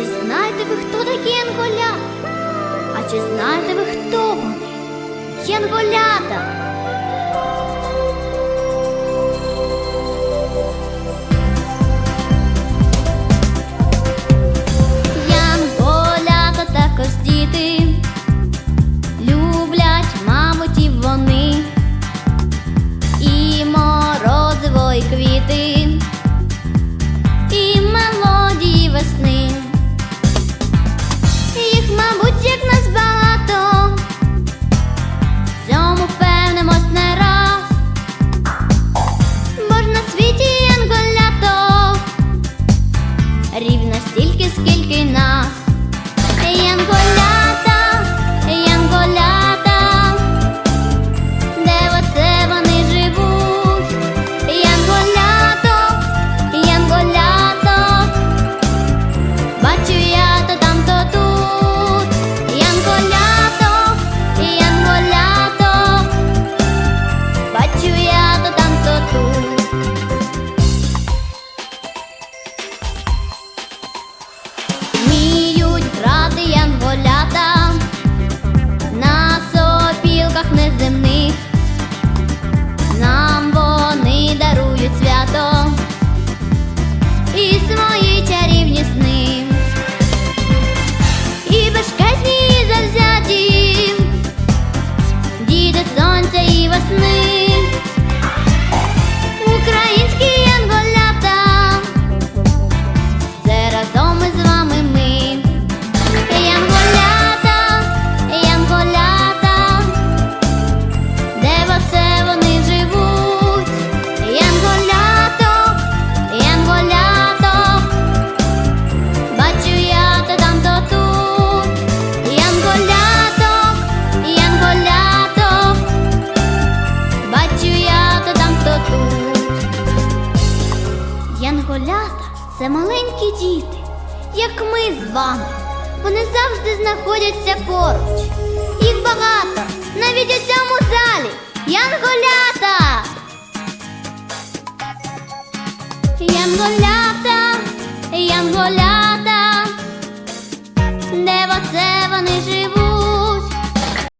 чи знаєте ви, хто такі янголята? А чи знаєте ви, хто вони? Янголята! Янголята також діти, люблять мамутів вони, і морозиво, і квіти, Янголята це маленькі діти, як ми з вами. Вони завжди знаходяться поруч. Їх багато, навіть у цьому залі. Янголята! Янголята, янголята, де оце вони живуть?